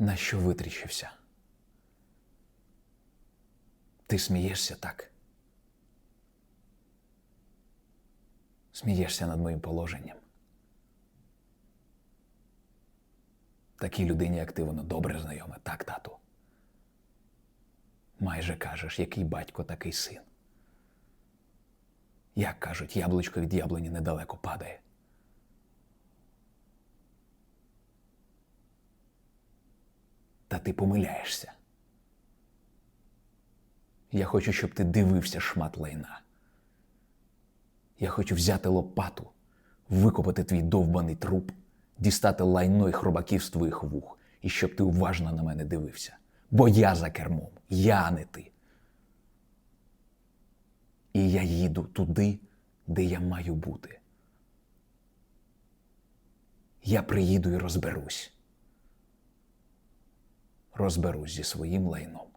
На що витріщився? Ти смієшся так? Смієшся над моїм положенням. Такій людині, як ти, воно добре знайоме, так, тату. Майже кажеш, який батько, такий син. Як кажуть, яблучко від яблуні недалеко падає. Та ти помиляєшся. Я хочу, щоб ти дивився шмат лайна. Я хочу взяти лопату, викопати твій довбаний труп, дістати лайно і хробаків з твоїх вух, і щоб ти уважно на мене дивився. Бо я за кермом, я а не ти. І я їду туди, де я маю бути. Я приїду і розберусь. Розберусь зі своїм лайном.